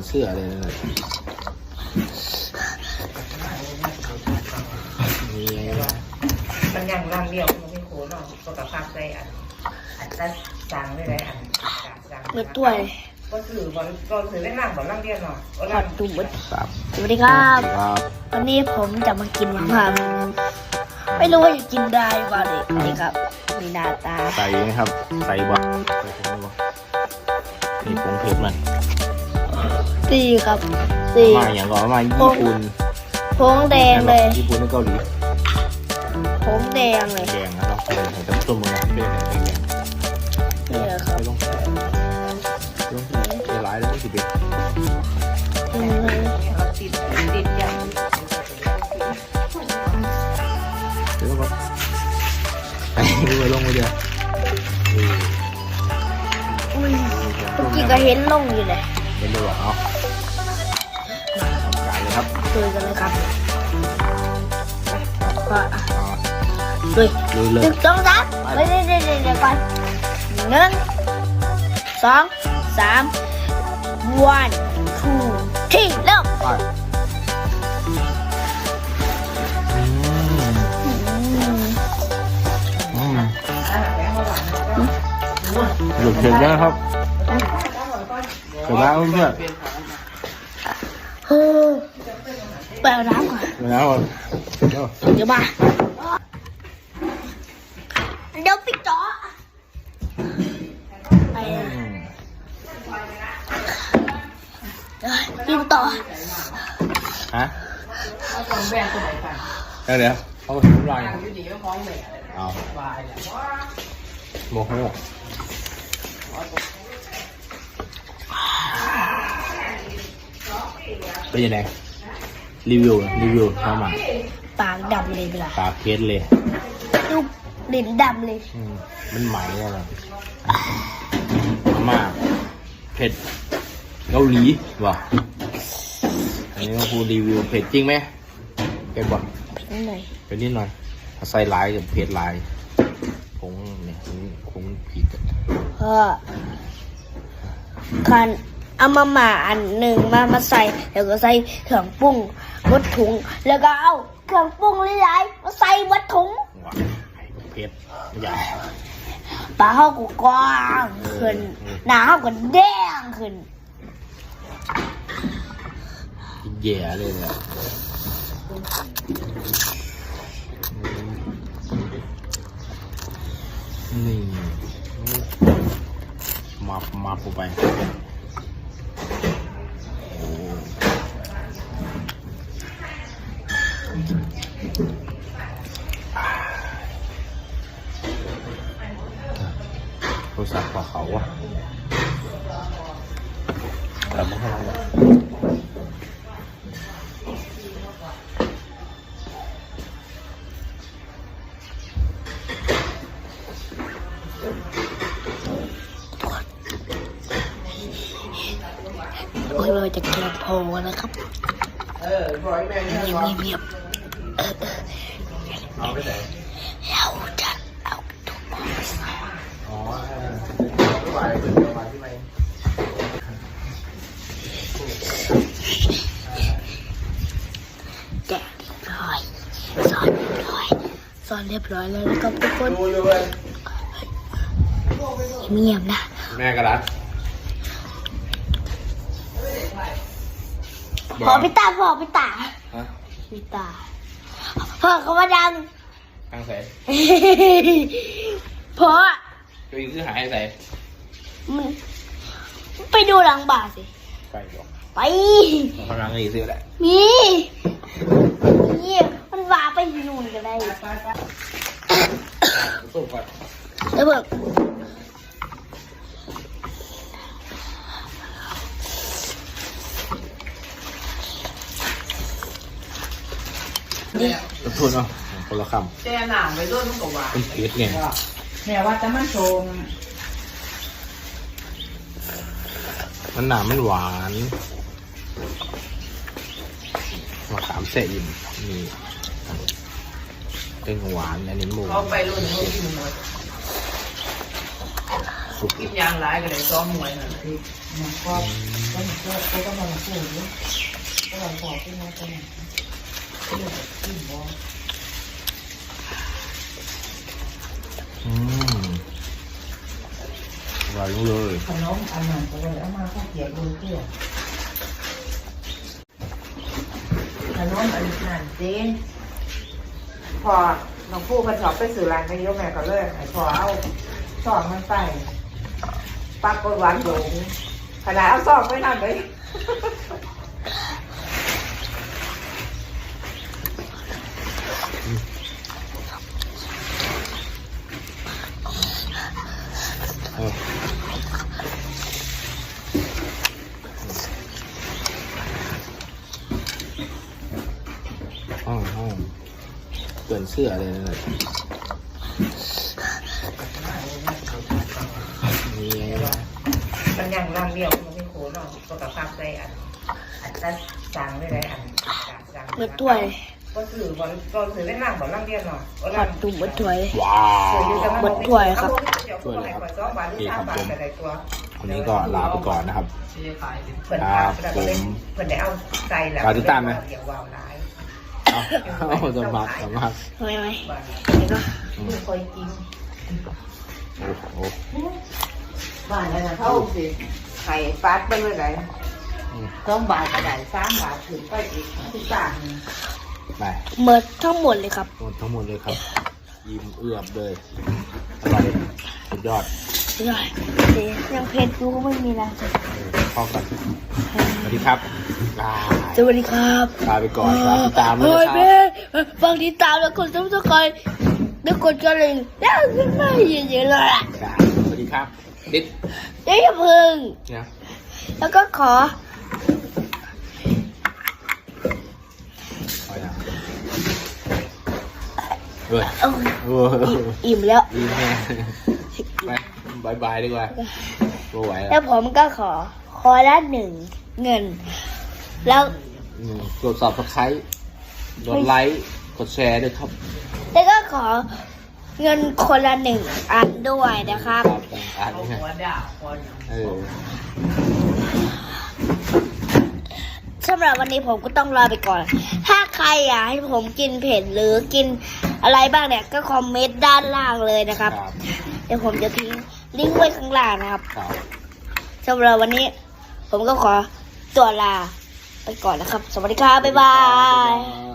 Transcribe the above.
นเสื้อเลยนะนี่ไงมันยังร่างเดียวมันไม่โคเนาะตัวกับภาพใจอันอันจะสั่งได้ไรอันสั่งเลือดตัวเลยก็คือบอลก็คือเล่นร่างบอลร่างเดียวเนาะถอดตูดครับสวัสดีครับครับวันนี้ผมจะมากินมะพร้าวไม่รู้ว่าจะกินได้เปล่าเลยนี่ครับ มีหน้าตาใส่ไหมครับ ใส่บ่ใส่ผงไหมบ่นี่ผงเผ็ดมัน สี่ครับสี่มาอย่างก่อนมาญี่ปุ่นพงแดงเลยญี่ปุ่นในเกาหลีพงแดงเลยแดงนะครับเลยเห็นต้มต้มมึงนะเป็นแดงแดงนี่แหละครับไม่ต้องลงละลายแล้วไม่สิเบ็ดอืมเราติดติดอย่างเดี๋ยวก็ไปดูไปลงไปเดียวอุ้ยเมื่อกี้ก็เห็นลงอยู่เลยเป็นดูหรอเอาทำ การเลยครับดูกันเลยครับก็เอาดูลุยเลยนึ่งสองสามเดี๋ยวเดี๋ยวเดี๋ยวเดี๋ยก่อนหนึ่งสองสาม one two three เริ่มหลุดเผ็ดแล้วครับเผ็บบ้างด้วยวมาเดี๋ยวปิดจอน ต่อฮะเอาของแบรนด์ตัวไหนกันเดี๋ยวเดี๋ยวเขาไปทำลายอยู่ดีก็ฟ้องแหม่เอาวายเนี่ยโมโหเป็นยังไงรีวิวนะรีวิวเข้ามาปากดำเลยเวลาปากเพชรเลยลูกลิ้นดำเลยอืมมันไหมอะไรมาม่าเผ็ดเกาหลีว่ะอันนี้ต้องพูดรีวิวเผ็ดจริงไหมเผ็ดบ่นิดหน่อยเผ็ดนิดหน่อยเอาใส่ลายกับเผ็ดลายผงเนี่ยผงผิดอะเพราะคันเอามาหมาอันหนึ่งมามาใส่แล้วก็ใส่เครื่องปรุง วัดถุง แล้วก็เอาเครื่องปรุงหลายๆมาใส่วัดถุงว่ะเผ็ดใหญ่ปลาเขาก็กว้างขึ้นหน้าเขาก็แดงขึ้นแย่เลยเนี่ยนี่มามาปูไป โทรศัพท์ของเขาอะแต่ไม่ให้เราเลยโอ้ยเราจะเกินโพกันนะครับเออร้อยแม่เนี่ยเงียบร้อยเงียบ เอาไปไหนเราจะเอาถุงมาใส่อ๋อไม่ไหวเดี๋ยวมาที่ไหนแกะเรียบร้อยสอนเรียบร้อยสอนเรียบร้อยแล้วนะครับทุกคนดูดูเลยเงียบนะ แม่กระดัดพอพี่ตาพอพี่ตาพี่ตา พ่อเขามาดังทางใส่เพราะตัวอีกคือหายใส่มันไปดูหลังบ่าสิไปบอกไปพลังอีกสิแหละมีนี่มันว่าไปนู่นก็ได้สู้ก่อนแล้วแบบ นี่ขอโทษเนาะคนละคแจ้หนามไปด้วยมันก็หวาำนเป็นเพชรไงแม่ว่าจะมันชมมันหนามันหวานมะขามแซ่อิ่มมีเป็นหวานอันนี้หมูเขาไปรุ่นนู้นที่หมดกินยางหลายก็เลยซ้อมมวยน่ะที่มันก็ก็มันก็ก็ก็มันสู้อยู่ก็มันพอขึ้นมาตรงนี้ก็เลยกินบ่ อืมอร่อยจังเลยขนมอันนั้นก็เลยเอามาข้าวเกี๊ยวดูเพื่อขนมอันนั้นเจนพอน้องผู้คนชอบไปสื่อร้านนายกแม่ก็เลยให้พอเอาซองมันไปปักกดหวานหลงขนาดเอาซองไปนั่นเลย ห้องห้องเปลี่ยนเสื้อเลยนะเนี่ยนี่ไงมันยังร่างเดียวมันไม่โคเนาะก็กับภาพใจอันอันจะสั่งได้ไรอันสั่งเบิดถ้วยก็คือบอลก็คือเล่นร่างบอลร่างเดียวเนาะผัดตุ่มเบิดถ้วยว้าวเบิดถ้วยครับเดี๋ยวก็ให้กว่าสองบาทหรือสามบาทแต่ละตัววันนี้ก็ลาไปก่อนนะครับเพิ่นถามแล้วก็เลยเพิ่นได้เอาใจแล้วฝากติดตามไหม เอาเอาสมัครสมัครทำไมไหมบาทนี่ก็ไม่เคยกินโอ้โหบ้านนั้นเขาสิไข่ฟาดไปเลยไหนอืมสองบาทก็ได้สามบาทถึงไปอีกที่บ้านไปเมิดทั้งหมดเลยครับหมดทั้งหมดเลยครับ ยิ้มเอือบเลยอร่อยสุดยอด ได้เดี๋ยวยังเพชรดูก็ไม่มีแล้วเออเข้ากันสวัสดีครับลาสวัสดีครับลาไปก่อนครับติดตามเลเฮ้ยยนะคแม่รับฟังติดตามแล้วกดซับสไครต์แล้วกดกระดิ่งแล้วขึ้นมาเยอะๆเลยอะครับสวัสดีครับดิดเดี๋ยวอย่าเพึ่งเนี่ยแล้วก็ขอไปนะเฮ้ยเอาเอออิ่มแล้วดีแม่ไป บายบายดีกว่าไม่ไหวแล้แล้ววผมก็ขอขอละหนึ่งเงิน แล้วอืมกดสอบสไครต์กดไลค์กดแชร์ด้วยครับแล้วก็ขอเงินคนละหนึ่งอันด้วยนะครับครับอ่านเอาไงหัวด่าคนอย่างเออสำหรับวันนี้ผมก็ต้องลาไปก่อน ถ้าใครอยากให้ผมกินเผ็ดหรือกินอะไรบ้างเนี่ย ก็คอมเมนต์ด้านล่างเลยนะครับ ครับ เดี๋ยวผมจะทิ้ง ลิงก์ไว้ข้างล่างนะครับครับสำหรับวันนี้ ผมก็ขอตัวลาไปก่อนนะครับ สวัสดีครับ บ๊ายบายบ๊ายบาย